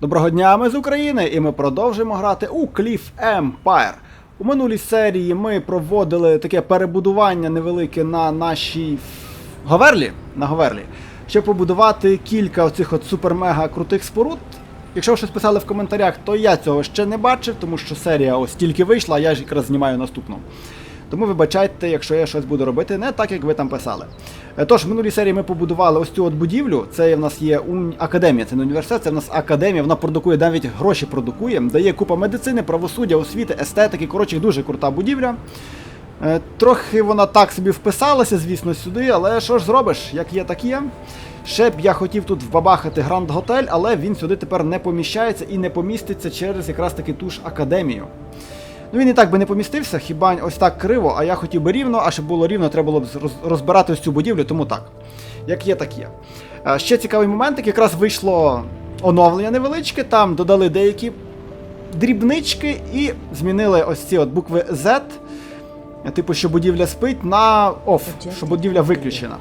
Доброго дня, ми з України, і ми продовжуємо грати у Cliff Empire. У минулій серії ми проводили таке перебудування невелике на нашій Говерлі, на Говерлі, щоб побудувати кілька оцих от супер-мега крутих споруд. Якщо ви щось писали в коментарях, то я цього ще не бачив, тому що серія ось тільки вийшла, а я ж якраз знімаю наступну. Тому вибачайте, якщо я щось буду робити не так, як ви там писали. Е, Тож, в минулій серії ми побудували ось цю от будівлю. Це в нас є академія, це не університет, це в нас академія. Вона продукує, навіть гроші продукує, дає купа медицини, правосуддя, освіти, естетики. Коротше, дуже крута будівля. Е, Трохи вона так собі вписалася, звісно, сюди, але що ж зробиш, як є, так є. Ще б я хотів тут вбабахати Гранд Готель, але він сюди тепер не поміщається і не поміститься через якраз таки ту ж академію. Ну він і так би не помістився, хіба ось так криво, а я хотів би рівно, а щоб було рівно, треба було б розбирати ось цю будівлю, тому так. Як є, так є. Е, Ще цікавий момент, якраз вийшло оновлення невеличке, там додали деякі дрібнички і змінили ось ці от букви Z, е, типу, що будівля спить, на OFF, що будівля виключена.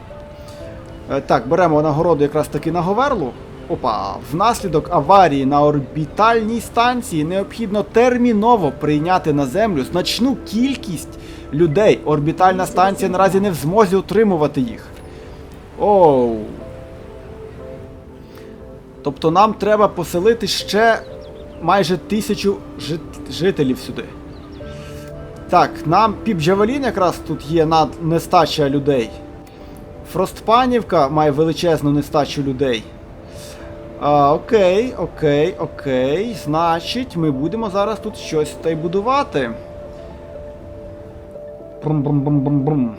Е, Так, беремо нагороду якраз таки на Говерлу. Опа, внаслідок аварії на орбітальній станції необхідно терміново прийняти на землю значну кількість людей. Орбітальна станція наразі не в змозі утримувати їх. Оу. Тобто нам треба поселити ще майже тисячу жит- жителів сюди. Так, нам Піп-Джавелін якраз тут є над нестача людей. Фростпанівка має величезну нестачу людей. А, окей, окей, окей. Значить, ми будемо зараз тут щось та й будувати. Брум-брум-брум-брум-брум.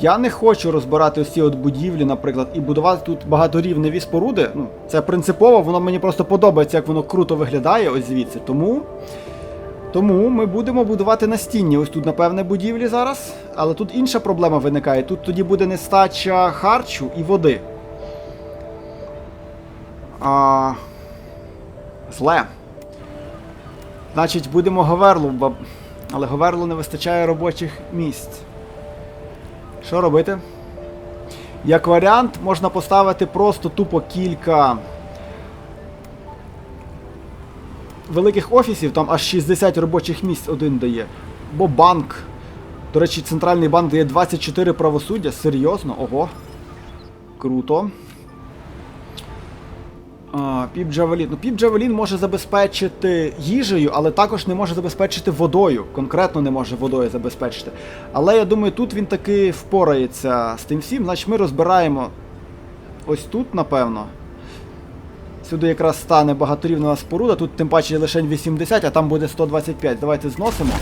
Я не хочу розбирати ось от будівлі, наприклад, і будувати тут багаторівневі споруди. Ну, це принципово, воно мені просто подобається, як воно круто виглядає ось звідси. Тому. Тому ми будемо будувати настінні. Ось тут, напевне, будівлі зараз. Але тут інша проблема виникає. Тут тоді буде нестача харчу і води. А... Зле. Значить, будемо Говерлу, баб... але Говерлу не вистачає робочих місць. Що робити? Як варіант, можна поставити просто тупо кілька великих офісів, там аж 60 робочих місць один дає. Бо банк. До речі, центральний банк дає 24 правосуддя. Серйозно? Ого. Круто. Піп Джавелін. Ну, Піп Джавелін може забезпечити їжею, але також не може забезпечити водою. Конкретно не може водою забезпечити. Але я думаю, тут він таки впорається з тим всім. Значить, ми розбираємо ось тут, напевно. Сюди якраз стане багаторівнева споруда, тут тим паче лише 80, а там буде 125. Давайте зносимо.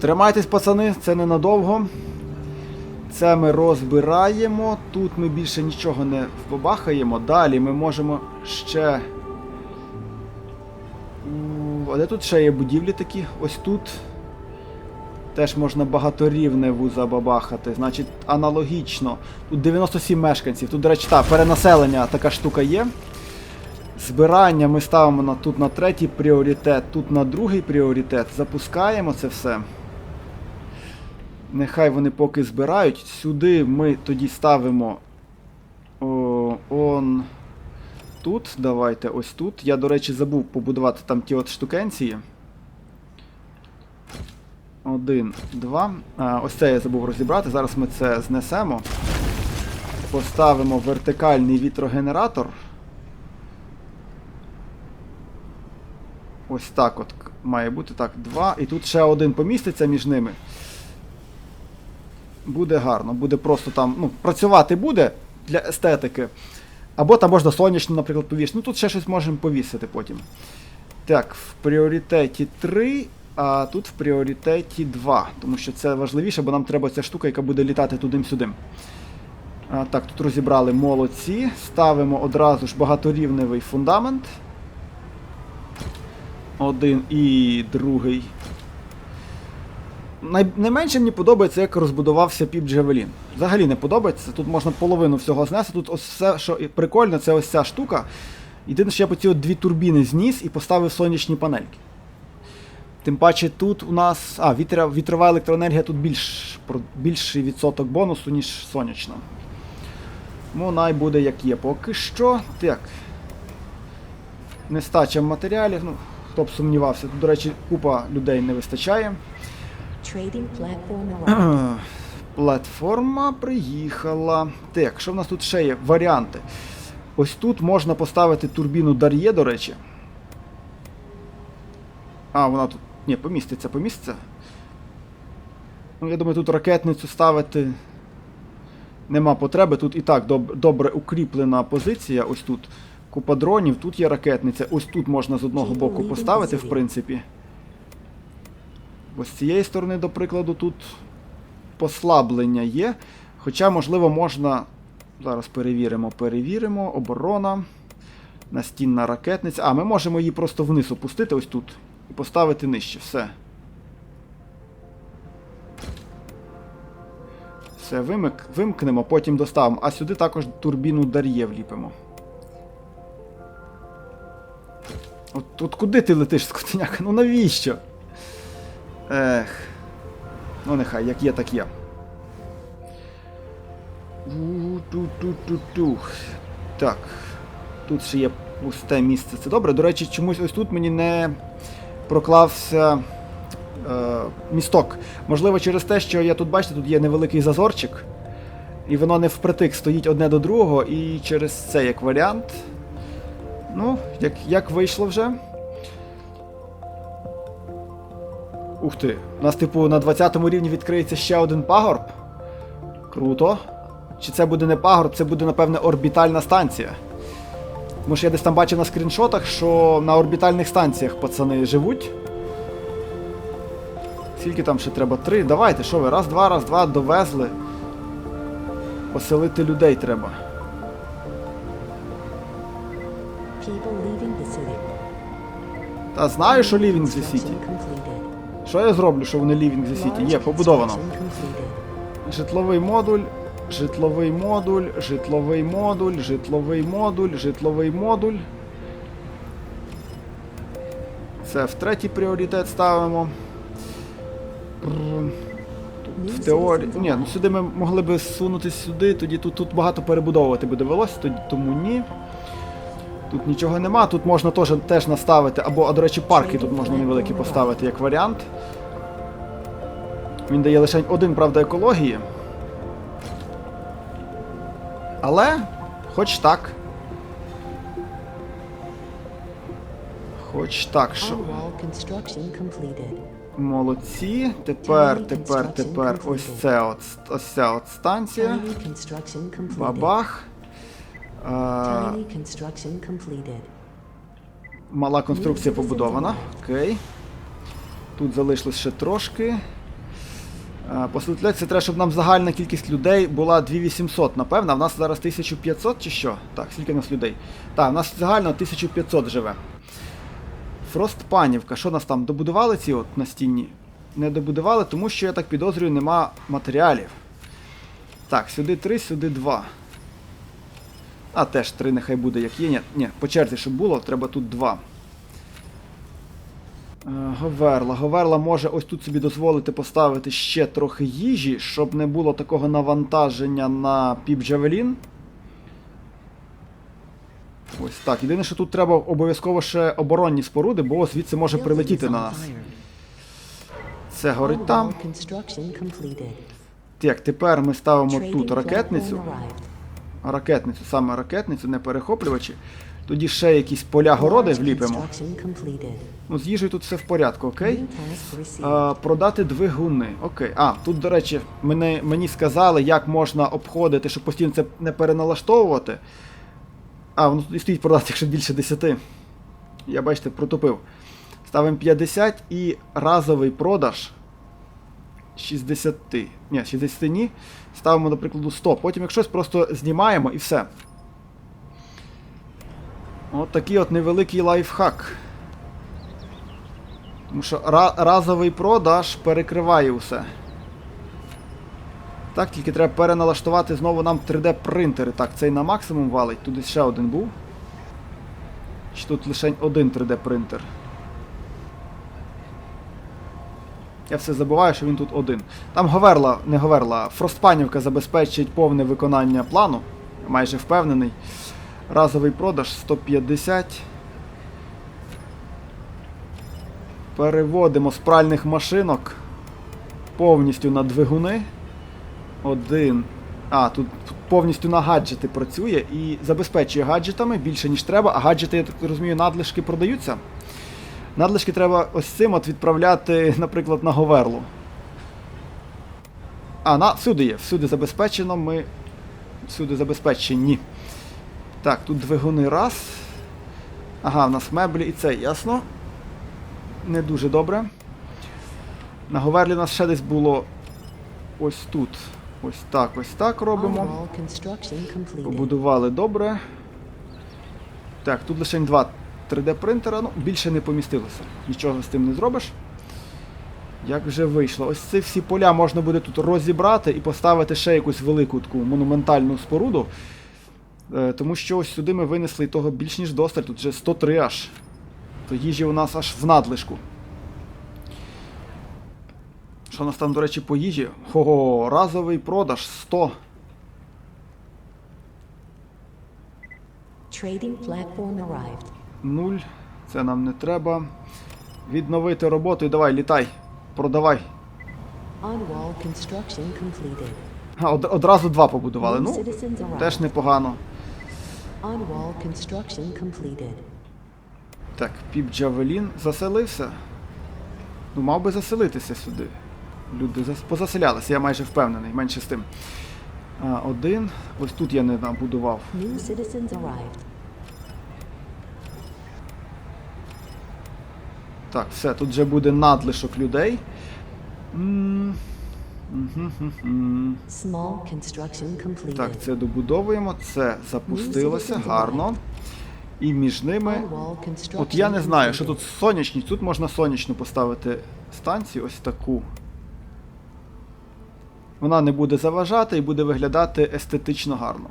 Тримайтесь, пацани, це ненадовго. Це ми розбираємо. Тут ми більше нічого не вбабахаємо. Далі ми можемо ще. А де тут ще є будівлі такі? Ось тут. Теж можна багаторівневу забабахати. Значить, аналогічно. Тут 97 мешканців. Тут, до речі, та, перенаселення така штука є. Збирання ми ставимо на, тут на третій пріоритет, тут на другий пріоритет. Запускаємо це все. Нехай вони поки збирають. Сюди ми тоді ставимо. О, он. Тут, давайте, ось тут. Я, до речі, забув побудувати там ті от штукенції. Один, два. А, ось це я забув розібрати. Зараз ми це знесемо. Поставимо вертикальний вітрогенератор. Ось так от має бути. Так, два. І тут ще один поміститься між ними. Буде гарно, буде просто там, ну, працювати буде для естетики. Або там можна сонячно, наприклад, повісити. Ну тут ще щось можемо повісити потім. Так, в пріоритеті 3, а тут в пріоритеті 2. Тому що це важливіше, бо нам треба ця штука, яка буде літати туди-сюди. Так, тут розібрали молодці. Ставимо одразу ж багаторівневий фундамент. Один і другий. Най... Найменше мені подобається, як розбудувався Піп Джавелін. Взагалі не подобається. Тут можна половину всього знести. Тут ось все, що прикольно, це ось ця штука. Єдине, що я по ці дві турбіни зніс і поставив сонячні панельки. Тим паче тут у нас. А, вітра, вітрова електроенергія тут більш, більший відсоток бонусу, ніж сонячна. Ну, най буде як є. Поки що. Так. Нестача матеріалів. Ну, хто б сумнівався. Тут, до речі, купа людей не вистачає. Платформа приїхала. Так, що в нас тут ще є? Варіанти. Ось тут можна поставити турбіну Дар'є, до речі. А, вона тут. Ні, поміститься, поміститься. Ну, я думаю, тут ракетницю ставити нема потреби. Тут і так доб- добре укріплена позиція. Ось тут купа дронів, тут є ракетниця. Ось тут можна з одного боку поставити, в принципі. Ось з цієї сторони, до прикладу, тут послаблення є. Хоча, можливо, можна. Зараз перевіримо, перевіримо. Оборона. Настінна ракетниця. А, ми можемо її просто вниз опустити ось тут. І поставити нижче. Все. Все, вимик, вимкнемо, потім доставимо. А сюди також турбіну Дар'є вліпимо. От, от куди ти летиш, скотиняка? Ну навіщо? Ех. Ну нехай, як є, так є. У-ту-ту-ту-ту. Так. Тут ще є пусте місце. Це добре. До речі, чомусь ось тут мені не проклався е, місток. Можливо, через те, що я тут, бачите, тут є невеликий зазорчик. І воно не впритик стоїть одне до другого, і через це як варіант. Ну, як, як вийшло вже. Ух ти. У нас, типу, на 20 рівні відкриється ще один пагорб. Круто. Чи це буде не пагорб, це буде, напевне, орбітальна станція. Тому що я десь там бачив на скріншотах, що на орбітальних станціях пацани живуть. Скільки там ще треба? Три. Давайте, що ви? Раз, два, раз, два, довезли. Поселити людей треба. Та знаю, що Living the City. Що я зроблю, що вони Living the City? Є, побудовано. Житловий модуль, житловий модуль, житловий модуль, житловий модуль, житловий модуль. Це в третій пріоритет ставимо. В теорії. Ні, ну сюди ми могли би сунутися сюди, тоді тут, тут багато перебудовувати би довелося, тому ні. Тут нічого нема, тут можна теж, теж наставити, або, а до речі, парки тут можна невеликі поставити як варіант. Він дає лише один, правда, екології. Але, хоч так. Хоч так, що. Молодці. Тепер, тепер, тепер ось це от, ось ця от станція. Бабах. Мала конструкція побудована. Окей. Тут залишилось ще трошки. Це треба, щоб нам загальна кількість людей була 2800, напевно. А в нас зараз 1500 чи що? Так, скільки в нас людей? Так, в нас загально 1500 живе. Фростпанівка, що нас там? Добудували ці от настінні? Не добудували, тому що я так підозрюю, нема матеріалів. Так, сюди 3, сюди 2. А теж 3 нехай буде як є. Ні, ні, по черзі, щоб було, треба тут 2. Е, Говерла. Говерла може ось тут собі дозволити поставити ще трохи їжі, щоб не було такого навантаження на піп Джавелін. Ось так. Єдине, що тут треба обов'язково ще оборонні споруди, бо звідси може прилетіти на нас. Це горить там. Так, тепер ми ставимо тут ракетницю. Ракетницю, саме ракетницю, не перехоплювачі. Тоді ще якісь поля городи вліпимо. Ну, з їжею тут все в порядку, окей? А, продати двигуни. Окей. А, тут, до речі, мене, мені сказали, як можна обходити, щоб постійно це не переналаштовувати. А, воно тут і стоїть продати, якщо більше 10. Я, бачите, протупив. Ставимо 50 і разовий продаж 60. Ні, 60 ні. Ставимо, до прикладу, 100. Потім, як щось, просто знімаємо і все. От такий от невеликий лайфхак. Тому що разовий продаж перекриває усе. Так, тільки треба переналаштувати знову нам 3D принтери. Так, цей на максимум валить, тут ще один був. Чи тут лише один 3D Я все забуваю, що він тут один. Там Говерла, не Говерла, Фростпанівка забезпечить повне виконання плану. майже впевнений. Разовий продаж 150. Переводимо з пральних машинок повністю на двигуни. Один. А, тут повністю на гаджети працює і забезпечує гаджетами більше, ніж треба, а гаджети, я так розумію, надлишки продаються. Надлишки треба ось цим от відправляти, наприклад, на Говерлу. А, на, всюди є, всюди забезпечено, ми всюди забезпечені. Так, тут двигуни раз. Ага, в нас меблі і це, ясно. Не дуже добре. На Говерлі у нас ще десь було ось тут. Ось так, ось так робимо. Побудували добре. Так, тут лише два 3D принтера, ну, більше не помістилося. Нічого з тим не зробиш. Як вже вийшло? Ось ці всі поля можна буде тут розібрати і поставити ще якусь велику таку монументальну споруду. Е, тому що ось сюди ми винесли того більш ніж досталь, тут вже 103 аж. То їжі у нас аж в надлишку. Що у нас там, до речі, по їжі? Хо, разовий продаж 100. Trading platform arrived. Нуль. Це нам не треба. Відновити роботу і давай, літай. Продавай. А, од- одразу два побудували. Ну, citizens теж непогано. Так, Піп Джавелін заселився. Ну, мав би заселитися сюди. Люди зас- позаселялися, я майже впевнений, менше з тим. А, один. Ось тут я не набудував. Так, все, тут вже буде надлишок людей. Так, це добудовуємо, це запустилося гарно. І між ними. От я не знаю, що тут сонячні. Тут можна сонячну поставити станцію, ось таку. Вона не буде заважати і буде виглядати естетично гарно.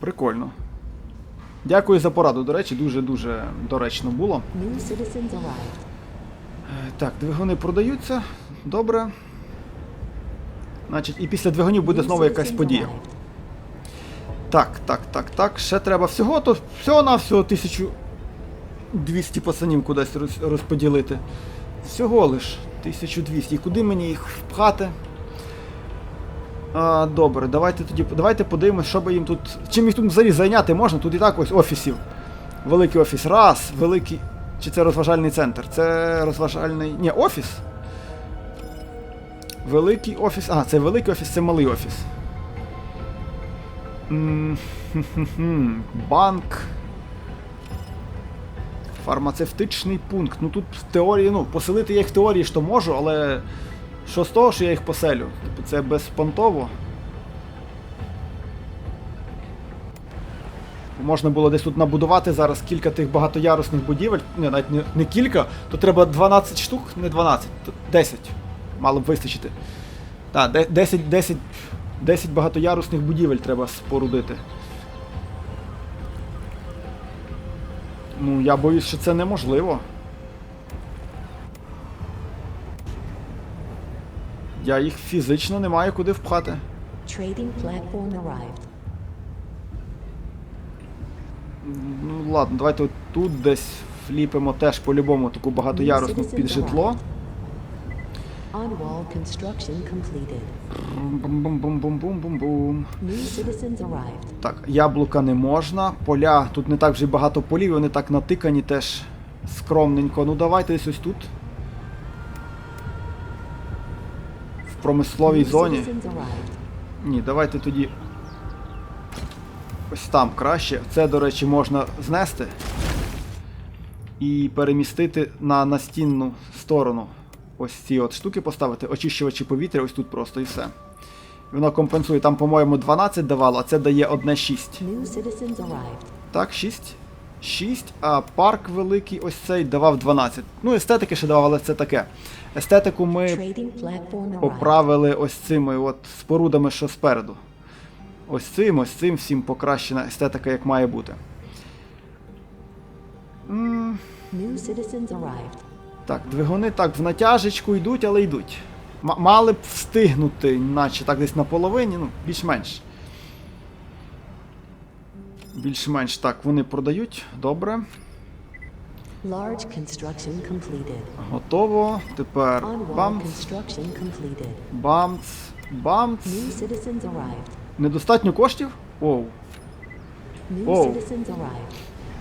Прикольно. Дякую за пораду, до речі, дуже-дуже доречно було. Е, Так, двигуни продаються. Добре. Значить, і після двигунів буде знову якась подія. Так, так, так, так. Ще треба всього, то всього на всього 1200 пацанів кудись розподілити. Всього лиш 1200. І куди мені їх впхати? А, добре, давайте тоді давайте подивимось, що би їм тут. Чим їх тут взагалі зайняти можна? Тут і так ось офісів. Великий офіс. Раз, великий. Чи це розважальний центр? Це розважальний. Ні, офіс. Великий офіс. А, це великий офіс, це малий офіс. Банк. Фармацевтичний пункт. Ну тут в теорії, ну, поселити я їх в теорії що можу, але що з того, що я їх поселю? Типу це безпонтово. Можна було десь тут набудувати зараз кілька тих багатоярусних будівель. Ні, навіть не, не кілька, то треба 12 штук, не 12, то 10. Мало б вистачити. Так, 10, 10, 10 багатоярусних будівель треба спорудити. Ну, я боюсь, що це неможливо. Я їх фізично не маю куди впхати. Ну ладно, давайте от тут десь вліпимо теж по-любому таку багатоярусну під житло. Так, яблука не можна. Поля, тут не так вже багато полів, вони так натикані теж скромненько. Ну давайте десь ось тут. Промисловій зоні. Ні, давайте тоді. Ось там краще. Це, до речі, можна знести і перемістити на настінну сторону. Ось ці от штуки поставити, очищувачі повітря, ось тут просто і все. Воно компенсує, там, по-моєму, 12 давало, а це дає одне 6. New citizens arrived. Так, 6. 6, а парк великий ось цей давав 12. Ну, естетики ще давав, але це таке. Естетику ми поправили ось цими от спорудами, що спереду. Ось цим, ось цим всім покращена естетика, як має бути. Так, двигуни так в натяжечку йдуть, але йдуть. м- мали б встигнути, наче так десь на половині, ну, більш-менш. Більш-менш так, вони продають. Добре. Large construction completed. Готово. Тепер бамц, бамц, бамц. Недостатньо коштів? Оу. Citizens.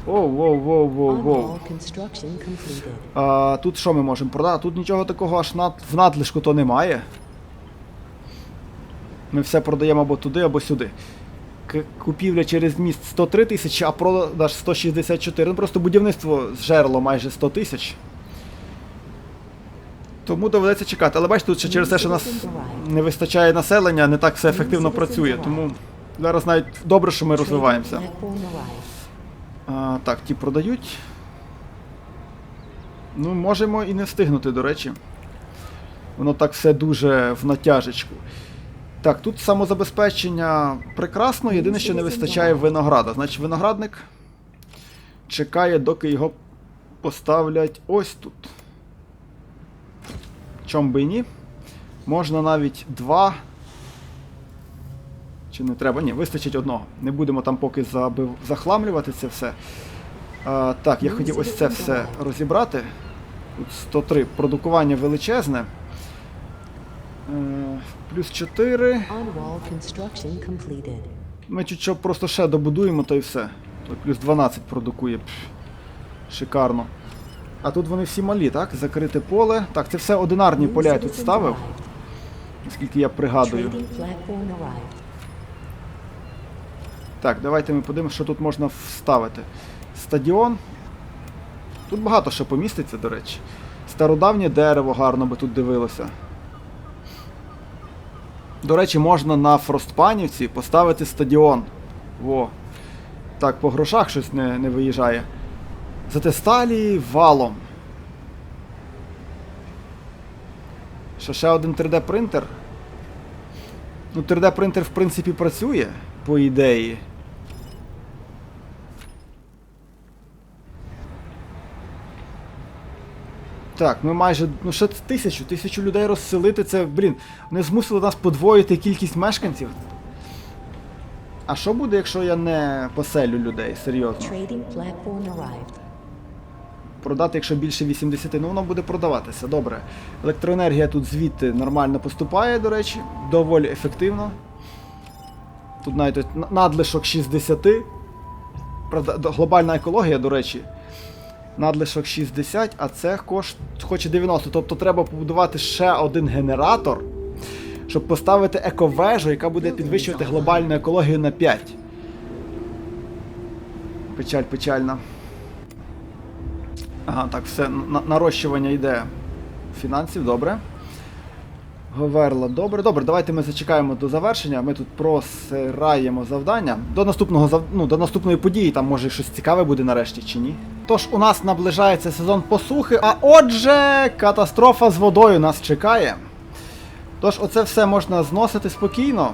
Оу, воу, воу, воу, воу. А, тут що ми можемо продати? Тут нічого такого аж над, в надлишку то немає. Ми все продаємо або туди, або сюди. Купівля через міст 103 тисячі, а продаж 164. Ну просто будівництво зжерло майже 100 тисяч. Тому доведеться чекати. Але бачите, тут ще через те, що нас не вистачає населення, не так все ефективно працює. Тому зараз навіть добре, що ми розвиваємося. А, так, ті продають. Ну, можемо і не встигнути, до речі. Воно так все дуже в натяжечку. Так, тут самозабезпечення прекрасно, єдине, що не вистачає винограда. Значить, виноградник чекає, доки його поставлять ось тут. Чом би і ні. Можна навіть два. Чи не треба? Ні, вистачить одного. Не будемо там поки забив... захламлювати це все. А, так, я хотів ось це все розібрати. Тут 103. Продукування величезне. Плюс 4. On-wall construction completed. Ми чуть що просто ще добудуємо, то і все. То плюс 12 продукує. Шикарно. А тут вони всі малі, так? Закрите поле. Так, це все одинарні поля я тут ставив, наскільки я пригадую. Так, давайте ми подивимося, що тут можна вставити. Стадіон. Тут багато що поміститься, до речі. Стародавнє дерево гарно би тут дивилося. До речі, можна на Фростпанівці поставити стадіон. Во. Так, по грошах щось не, не виїжджає. Зате сталі валом. Що ще один 3D принтер? Ну, 3D принтер, в принципі, працює, по ідеї. Так, ми майже, ну ще тисячу, тисячу людей розселити, це, блін, вони змусили нас подвоїти кількість мешканців. А що буде, якщо я не поселю людей, серйозно? Продати, якщо більше 80, ну воно буде продаватися, добре. Електроенергія тут звідти нормально поступає, до речі, доволі ефективно. Тут навіть надлишок 60. Правда, глобальна екологія, до речі. Надлишок 60, а це хоче 90. Тобто треба побудувати ще один генератор, щоб поставити ековежу, яка буде підвищувати глобальну екологію на 5. Печаль, печальна. Ага, так, все, нарощування йде фінансів, добре. Говерла, добре, добре, давайте ми зачекаємо до завершення. Ми тут просираємо завдання. До наступного зав... ну, до наступної події, там може щось цікаве буде нарешті чи ні. Тож у нас наближається сезон посухи, а отже, катастрофа з водою нас чекає. Тож оце все можна зносити спокійно.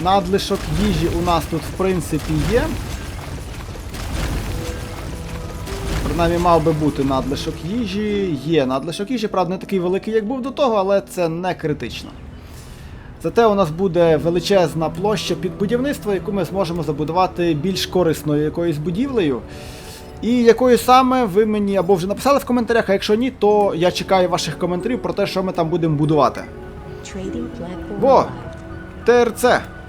Надлишок їжі у нас тут в принципі є. Принаймні мав би бути надлишок їжі. Є надлишок їжі, правда, не такий великий, як був до того, але це не критично. Зате у нас буде величезна площа під будівництво, яку ми зможемо забудувати більш корисною якоюсь будівлею. І якою саме ви мені або вже написали в коментарях, а якщо ні, то я чекаю ваших коментарів про те, що ми там будемо будувати. Во! ТРЦ.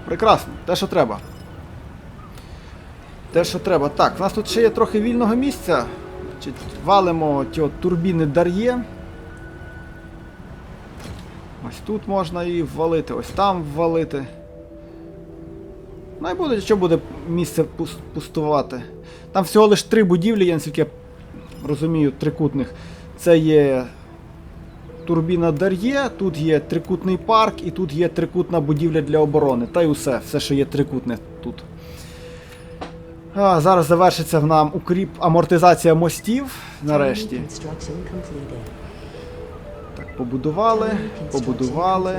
Прекрасно, те, що треба. Те, що треба. Так, у нас тут ще є трохи вільного місця. Валимо ті от турбіни Дар'є. Ось тут можна її ввалити, ось там ввалити. Ну і буде, що буде місце пустувати. Там всього лиш три будівлі, я наскільки розумію, трикутних. Це є турбіна Дар'є, тут є трикутний парк і тут є трикутна будівля для оборони. Та й усе, все, що є трикутне тут. А, зараз завершиться в нам укріп амортизація мостів. Нарешті. Так, побудували, побудували,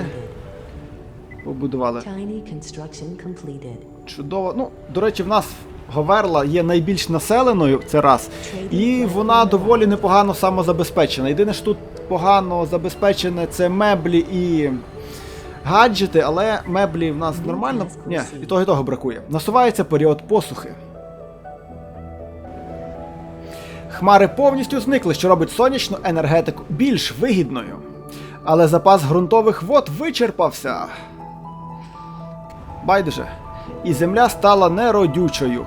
побудували. Чудово. Ну, до речі, в нас Говерла є найбільш населеною, це раз. І вона доволі непогано самозабезпечена. Єдине, що тут погано забезпечене це меблі і гаджети, але меблі в нас нормально. Ні, і того і того бракує. Насувається період посухи. Хмари повністю зникли, що робить сонячну енергетику більш вигідною. Але запас ґрунтових вод вичерпався. Байдуже. І земля стала неродючою.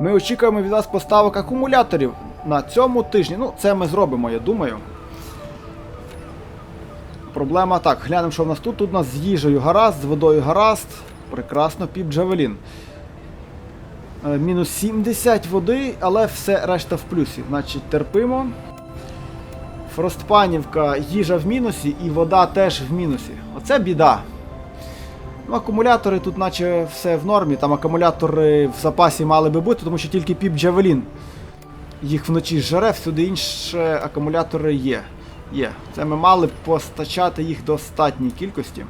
Ми очікуємо від вас поставок акумуляторів на цьому тижні. Ну, це ми зробимо, я думаю. Проблема так, глянемо, що в нас тут. Тут у нас з їжею гаразд, з водою гаразд. Прекрасно, піп Джавелін. Е, Мінус 70 води, але все решта в плюсі. Значить, терпимо. Фростпанівка, їжа в мінусі і вода теж в мінусі. Оце біда. Ну, акумулятори тут наче все в нормі. Там акумулятори в запасі мали би бути, тому що тільки піп Джавелін їх вночі жере, всюди інше акумулятори є. Є. Це ми мали б постачати їх достатній кількості.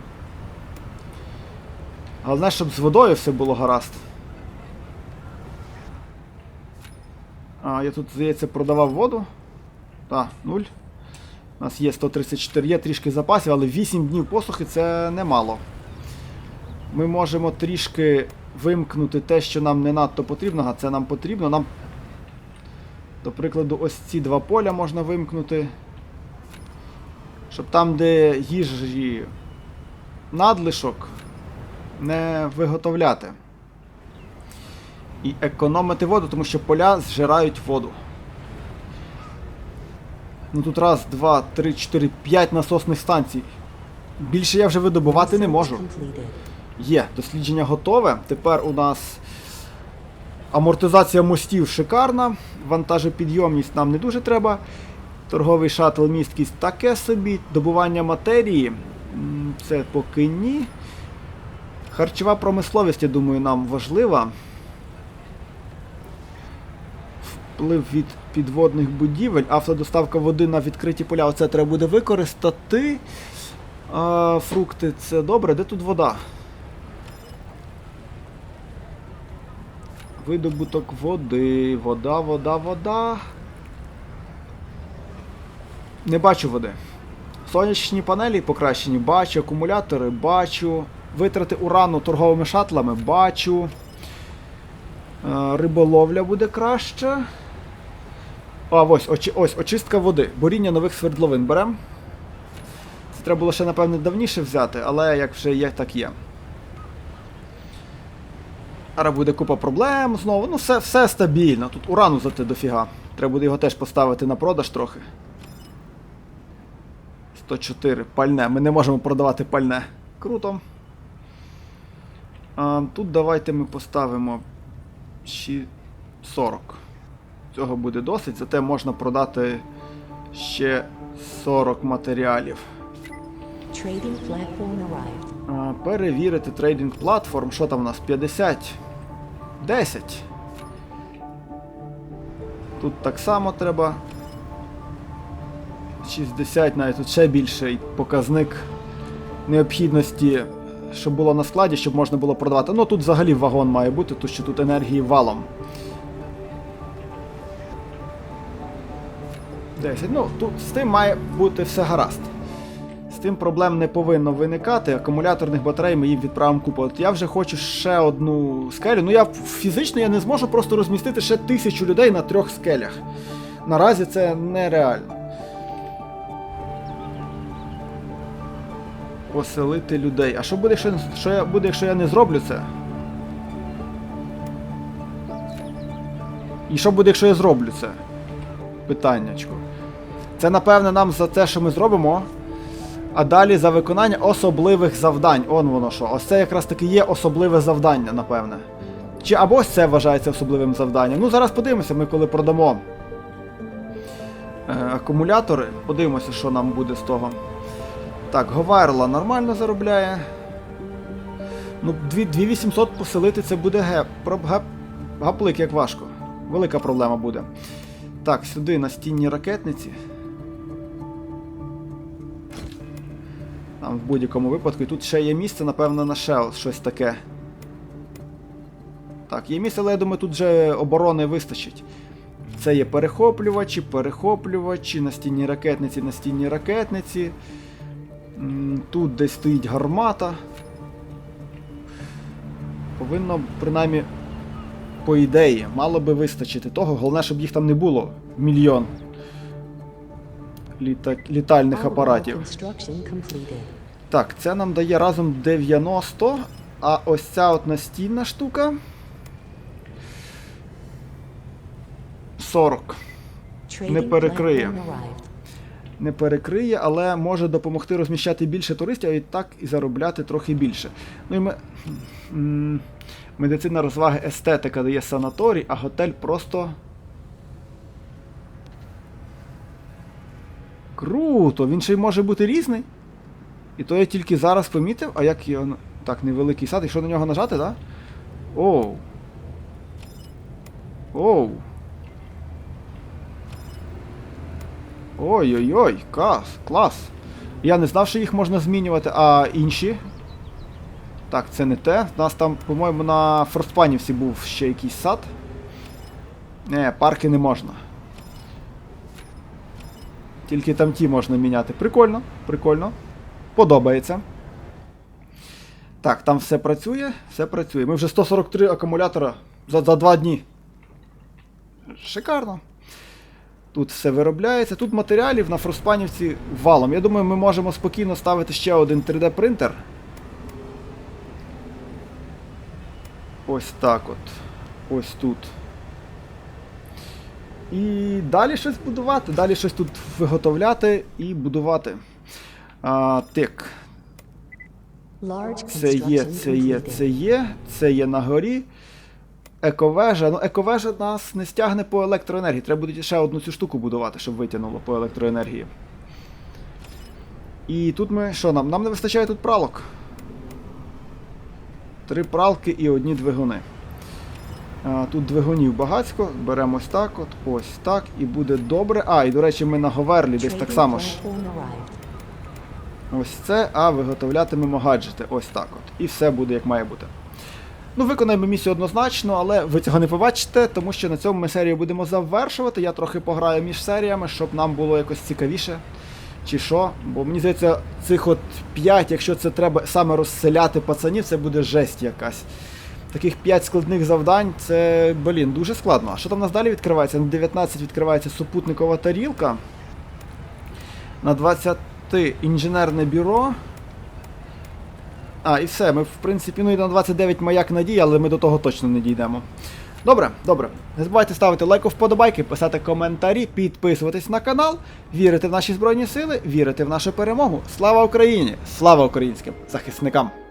Головне, щоб з водою все було гаразд. А, я тут, здається, продавав воду. Так, нуль. У нас є 134, є трішки запасів, але 8 днів посухи це немало. Ми можемо трішки вимкнути те, що нам не надто потрібно, а це нам потрібно. Нам, до прикладу, ось ці два поля можна вимкнути. Щоб там, де їжі надлишок, не виготовляти. І економити воду, тому що поля зжирають воду. Ну тут раз, два, три, чотири, п'ять насосних станцій. Більше я вже видобувати не можу. Є, дослідження готове. Тепер у нас амортизація мостів шикарна, вантажопідйомність нам не дуже треба. Торговий шаттл місткість таке собі. Добування матерії. Це поки ні. Харчова промисловість, я думаю, нам важлива. Вплив від підводних будівель, автодоставка води на відкриті поля. Оце треба буде використати. А, фрукти це добре. Де тут вода? Видобуток води. Вода, вода, вода. Не бачу води. Сонячні панелі покращені, бачу, акумулятори, бачу. Витрати урану торговими шатлами, бачу. Риболовля буде краще. А, ось, очі, ось, очистка води. Буріння нових свердловин берем. Це треба було ще, напевне, давніше взяти, але як вже є, так є. Зараз буде купа проблем знову. Ну, все, все стабільно. Тут урану зате дофіга. Треба буде його теж поставити на продаж трохи. 104. Пальне. Ми не можемо продавати пальне. Круто. А, тут давайте ми поставимо щі- 40. Цього буде досить, зате можна продати ще 40 матеріалів. А, перевірити трейдинг платформ. Що там у нас? 50. 10. Тут так само треба. 60 навіть тут ще більший показник необхідності, щоб було на складі, щоб можна було продавати. Ну тут взагалі вагон має бути, тому що тут енергії валом. 10. Ну, тут з тим має бути все гаразд. З тим проблем не повинно виникати. Акумуляторних батарей ми їм відправимо купу. От я вже хочу ще одну скелю. Ну я фізично я не зможу просто розмістити ще тисячу людей на трьох скелях. Наразі це нереально. Поселити людей. А що буде, якщо, що я, буде, якщо я не зроблю це? І що буде, якщо я зроблю це? Питаннячко. Це напевне нам за те, що ми зробимо. А далі за виконання особливих завдань. Он воно що. Ось це якраз таки є особливе завдання, напевне. Чи або це вважається особливим завданням. Ну, зараз подивимося, ми коли продамо е, акумулятори, подивимося, що нам буде з того. Так, Говайрла нормально заробляє. Ну, 2800 поселити це буде геп. Геп. Гаплик як важко. Велика проблема буде. Так, сюди настінні ракетниці. В будь-якому випадку. І тут ще є місце, напевно, на ще щось таке. Так, є місце, але я думаю, тут вже оборони вистачить. Це є перехоплювачі, перехоплювачі, настінні ракетниці, настінні ракетниці. Тут десь стоїть гармата. Повинно, принаймні, по ідеї, мало би вистачити того. Головне, щоб їх там не було. Мільйон літа... літальних апаратів. Так, це нам дає разом 90, а ось ця от настільна штука. 40. Trading перекриє. Не перекриє, але може допомогти розміщати більше туристів, а і так і заробляти трохи більше. Ну і ми. Медицина розваги естетика дає санаторій, а готель просто. Круто! Він ще й може бути різний. І то я тільки зараз помітив, а як його. Так, невеликий сад, якщо на нього нажати, так? Оу. Оу. Ой-ой-ой, клас, клас. Я не знав, що їх можна змінювати, а інші. Так, це не те. У нас там, по-моєму, на Форспанівці був ще якийсь сад. Не, парки не можна. Тільки там ті можна міняти. Прикольно, прикольно. Подобається. Так, там все працює, все працює. Ми вже 143 акумулятора за, за 2 дні. Шикарно. Тут все виробляється. Тут матеріалів на Фроспанівці валом. Я думаю, ми можемо спокійно ставити ще один 3D принтер. Ось так от. Ось тут. І далі щось будувати, далі щось тут виготовляти і будувати. А, так, це є, це є, це є, це є на горі. Ековежа. Ну, ековежа нас не стягне по електроенергії. Треба буде ще одну цю штуку будувати, щоб витягнуло по електроенергії. І тут ми. Що нам? Нам не вистачає тут пралок. Три пралки і одні двигуни. А, тут двигунів багацько. Беремо ось так, от, ось так, і буде добре. А, і до речі, ми на Говерлі десь так само ж. Ось це, а виготовлятимемо гаджети. Ось так от. І все буде як має бути. Ну, виконаємо місію однозначно, але ви цього не побачите, тому що на цьому ми серію будемо завершувати. Я трохи пограю між серіями, щоб нам було якось цікавіше. Чи що? Бо мені здається, цих от 5, якщо це треба саме розселяти пацанів, це буде жесть якась. Таких 5 складних завдань, це, блін, дуже складно. А що там у нас далі відкривається? На 19 відкривається супутникова тарілка. На 20 інженерне бюро. А, і все. Ми, в принципі, ну і на 29 маяк надії, але ми до того точно не дійдемо. Добре, добре. Не забувайте ставити лайк, вподобайки, писати коментарі, підписуватись на канал, вірити в наші Збройні Сили, вірити в нашу перемогу. Слава Україні! Слава українським захисникам!